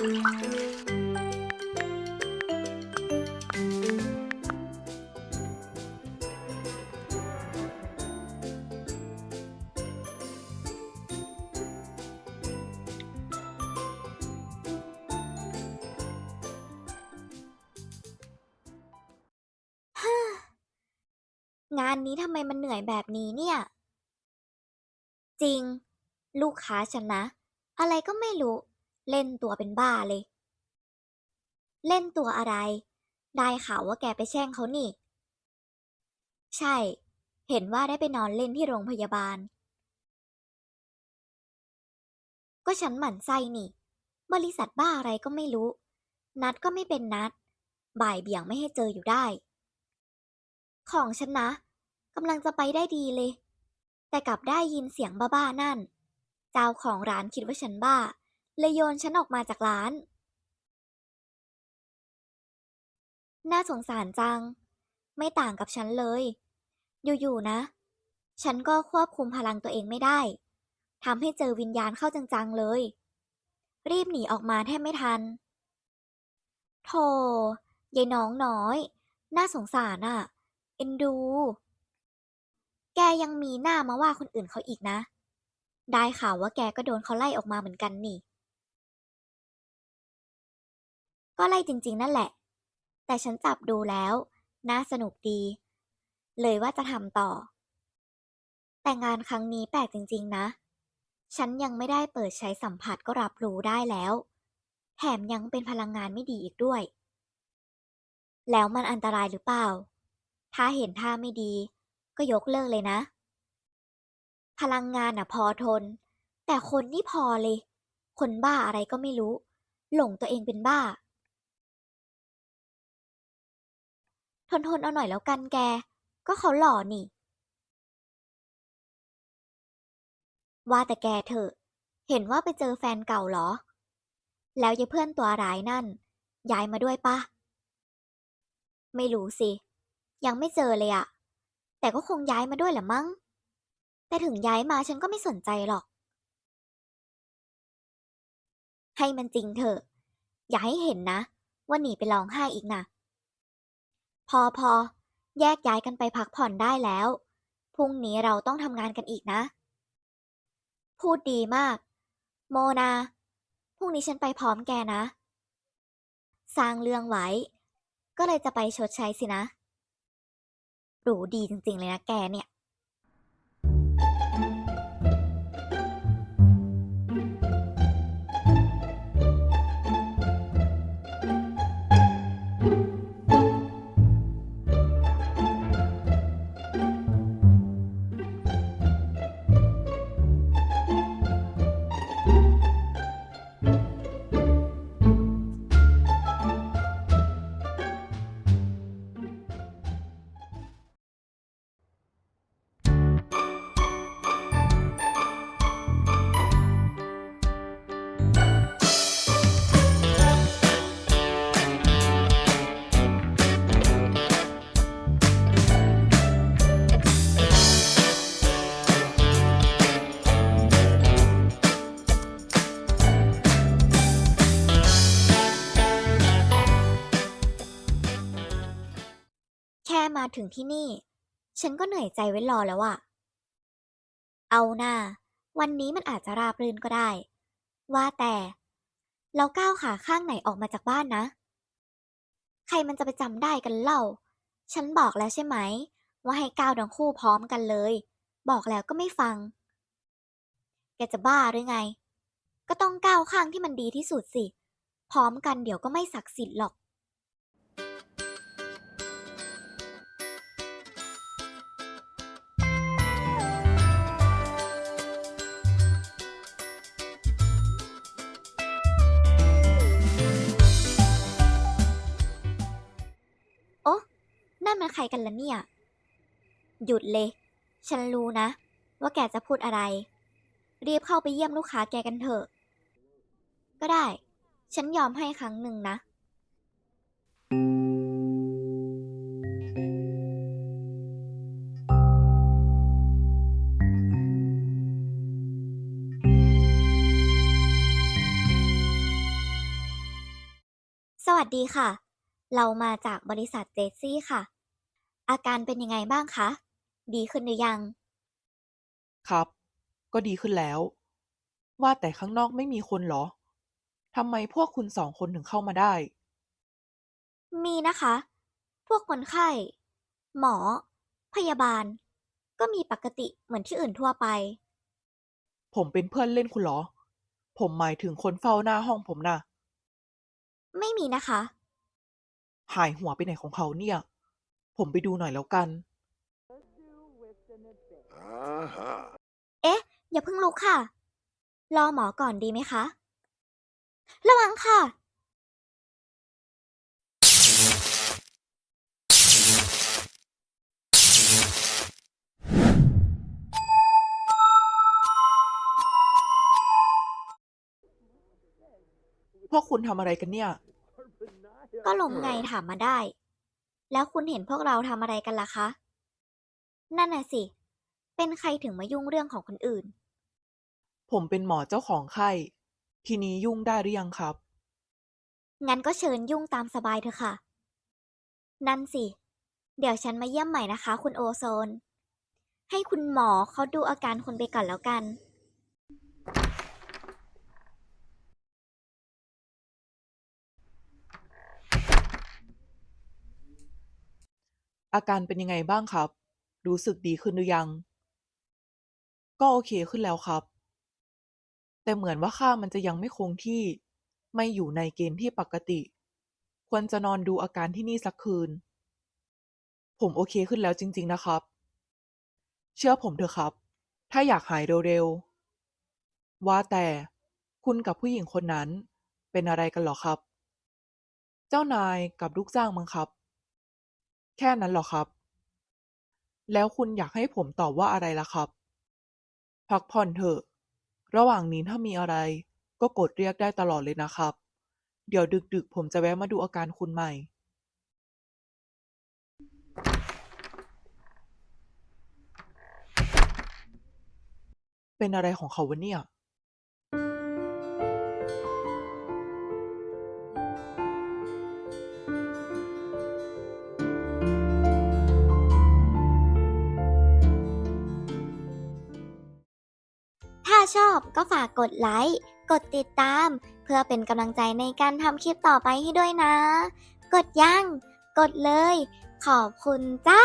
งานนี้ทำไมมันเหนื่อยแบบนี้เนี่ย จริง ลูกค้าฉันนะ อะไรก็ไม่รู้ เล่นตัวเป็นบ้าเลย เล่นตัวอะไร ได้ข่าวว่าแกไปแช่งเขานี่ ใช่ เห็นว่าได้ไปนอนเล่นที่โรงพยาบาล ก็ฉันหมั่นไส้นี่ บริษัทบ้าอะไรก็ไม่รู้ นัดก็ไม่เป็นนัด บ่ายเบี่ยงไม่ให้เจออยู่ได้ ของฉันนะกำลังจะไปได้ดีเลย แต่กลับได้ยินเสียงบ้าๆนั่น เจ้าของร้านคิดว่าฉันบ้า เลยโยนฉันออกมาจากร้าน น่าสงสารจัง ไม่ต่างกับฉันเลย อยู่ๆนะ ฉันก็ควบคุมพลังตัวเองไม่ได้ทำให้เจอวิญญาณเข้าจังๆเลย รีบหนีออกมาแทบไม่ทัน โธ่ยายน้องน้อย น่าสงสารอะ เอ็นดู แกยังมีหน้ามาว่าคนอื่นเขาอีกนะ ได้ข่าวว่าแกก็โดนเขาไล่ออกมาเหมือนกันนี่ ก็ไล่จริง ๆ นั่นแหละ แต่ฉันจับดูแล้ว น่าสนุกดี เลยว่าจะทำต่อ แต่งานครั้งนี้แปลกจริง ๆ นะ ฉันยังไม่ได้เปิดใช้สัมผัสก็รับรู้ได้แล้ว แถมยังเป็นพลังงานไม่ดีอีกด้วย แล้วมันอันตรายหรือเปล่า ถ้าเห็นท่าไม่ดี ก็ยกเลิกเลยนะ พลังงานอะพอทน แต่คนนี่พอเลย คนบ้าอะไรก็ไม่รู้ หลงตัวเองเป็นบ้า ทนทนเอาหน่อยแล้วกันแก ก็เขาหล่อนี่ ว่าแต่แกเถอะ เห็นว่าไปเจอแฟนเก่าเหรอ แล้วยายเพื่อนตัวร้ายนั่น ย้ายมาด้วยปะ ไม่รู้สิ ยังไม่เจอเลยอะแต่ก็คงย้ายมาด้วยแหละมั้ง แต่ถึงย้ายมาฉันก็ไม่สนใจหรอก ให้มันจริงเถอะ อย่าให้เห็นนะ ว่าหนีไปร้องไห้อีกนะ พอพอแยกย้ายกันไปพักผ่อนได้แล้ว พรุ่งนี้เราต้องทำงานกันอีกนะ พูดดีมาก โมนา พรุ่งนี้ฉันไปพร้อมแกนะ สร้างเรื่องไว้ ก็เลยจะไปชดใช้สินะ รู้ดีจริงๆเลยนะแกเนี่ย มาถึงที่นี่ ฉันก็เหนื่อยใจไว้รอแล้วอะเอาหน้า วันนี้มันอาจจะราบรื่นก็ได้ ว่าแต่เราก้าวขาข้างไหนออกมาจากบ้านนะ ใครมันจะไปจำได้กันเล่า ฉันบอกแล้วใช่ไหม ว่าให้ก้าวทั้งคู่พร้อมกันเลย บอกแล้วก็ไม่ฟัง แกจะบ้าหรือไง ก็ต้องก้าวข้างที่มันดีที่สุดสิ พร้อมกันเดี๋ยวก็ไม่ศักดิ์สิทธิ์หรอก มันใครกันล่ะเนี่ย หยุดเลย ฉันรู้นะ ว่าแกจะพูดอะไร รีบเข้าไปเยี่ยมลูกค้าแกกันเถอะ ก็ได้ ฉันยอมให้ครั้งหนึ่งนะ สวัสดีค่ะ เรามาจากบริษัทเจสซี่ค่ะ อาการเป็นยังไงบ้างคะ ดีขึ้นหรือยัง ครับ ก็ดีขึ้นแล้ว ว่าแต่ข้างนอกไม่มีคนเหรอทำไมพวกคุณสองคนถึงเข้ามาได้ มีนะคะ พวกคนไข้ หมอ พยาบาล ก็มีปกติเหมือนที่อื่นทั่วไป ผมเป็นเพื่อนเล่นคุณเหรอ ผมหมายถึงคนเฝ้าหน้าห้องผมน่ะ ไม่มีนะคะ หายหัวไปไหนของเขาเนี่ย ผมไปดูหน่อยแล้วกัน Uh-huh. เอ๊ะ อย่าเพิ่งลุกค่ะ รอหมอก่อนดีไหมคะ ระวังค่ะ พวกคุณทำอะไรกันเนี่ย ก็ลมไงถามมาได้ แล้วคุณเห็นพวกเราทำอะไรกันล่ะคะ นั่นน่ะสิ เป็นใครถึงมายุ่งเรื่องของคนอื่น ผมเป็นหมอเจ้าของไข้ ทีนี้ยุ่งได้หรือยังครับ งั้นก็เชิญยุ่งตามสบายเถอะค่ะ นั่นสิ เดี๋ยวฉันมาเยี่ยมใหม่นะคะ คุณโอโซน ให้คุณหมอเขาดูอาการคุณไปก่อนแล้วกัน อาการเป็นยังไงบ้างครับ รู้สึกดีขึ้นหรือยัง ก็โอเคขึ้นแล้วครับ แต่เหมือนว่าค่ามันจะยังไม่คงที่ ไม่อยู่ในเกณฑ์ที่ปกติ ควรจะนอนดูอาการที่นี่สักคืน ผมโอเคขึ้นแล้วจริง ๆ นะครับ เชื่อผมเถอะครับ ถ้าอยากหายเร็วๆ ว่าแต่คุณกับผู้หญิงคนนั้นเป็นอะไรกันหรอครับ เจ้านายกับลูกจ้างมั้งครับ แค่นั้นหรอครับ แล้วคุณอยากให้ผมตอบว่าอะไรล่ะครับ พักผ่อนเถอะ ระหว่างนี้ถ้ามีอะไร ก็กดเรียกได้ตลอดเลยนะครับ เดี๋ยวดึกๆ ผมจะแวะมาดูอาการคุณใหม่ เป็นอะไรของเขาวะเนี่ย ชอบก็ฝากกดไลค์ กดติดตาม เพื่อเป็นกำลังใจในการทำคลิปต่อไปให้ด้วยนะ กดยัง กดเลย ขอบคุณจ้า